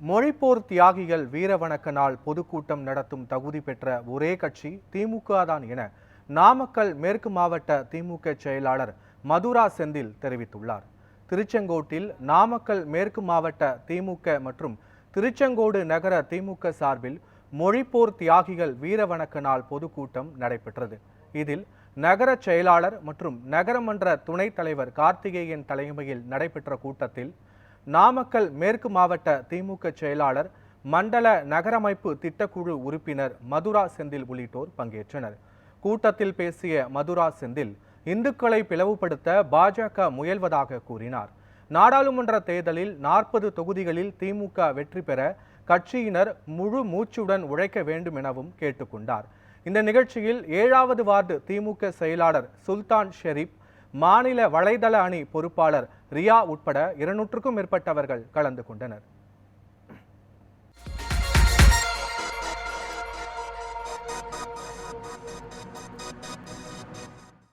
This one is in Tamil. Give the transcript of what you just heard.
மொழிப்போர் தியாகிகள் வீரவணக்க நாள் பொதுக்கூட்டம் நடத்தும் தகுதி பெற்ற ஒரே கட்சி திமுக தான் என நாமக்கல் மேற்கு மாவட்ட திமுக செயலாளர் மதுரா செந்தில் தெரிவித்துள்ளார். திருச்செங்கோட்டில் நாமக்கல் மேற்கு மாவட்ட திமுக மற்றும் திருச்செங்கோடு நகர திமுக சார்பில் மொழிப்போர் தியாகிகள் வீரவணக்க நாள் பொதுக்கூட்டம் நடைபெற்றது. இதில் நகர செயலாளர் மற்றும் நகரமன்ற துணைத் தலைவர் கார்த்திகேயன் தலைமையில் நடைபெற்ற கூட்டத்தில் நாமக்கல் மேற்கு மாவட்ட திமுக செயலாளர் மண்டல நகரமைப்பு திட்டக்குழு உறுப்பினர் மதுரா செந்தில் உள்ளிட்டோர் பங்கேற்றனர். கூட்டத்தில் பேசிய மதுரா செந்தில் இந்துக்களை பிளவுபடுத்த பாஜக முயல்வதாக கூறினார். நாடாளுமன்ற தேர்தலில் நாற்பது தொகுதிகளில் திமுக வெற்றி பெற கட்சியினர் முழு மூச்சுடன் உழைக்க வேண்டும் எனவும் கேட்டுக்கொண்டார். இந்த நிகழ்ச்சியில் ஏழாவது வார்டு திமுக செயலாளர் சுல்தான் ஷெரீப் மாநில வலைதள அணி பொறுப்பாளர் ரியா உட்பட இருநூற்றுக்கும் மேற்பட்டவர்கள் கலந்து கொண்டனர்.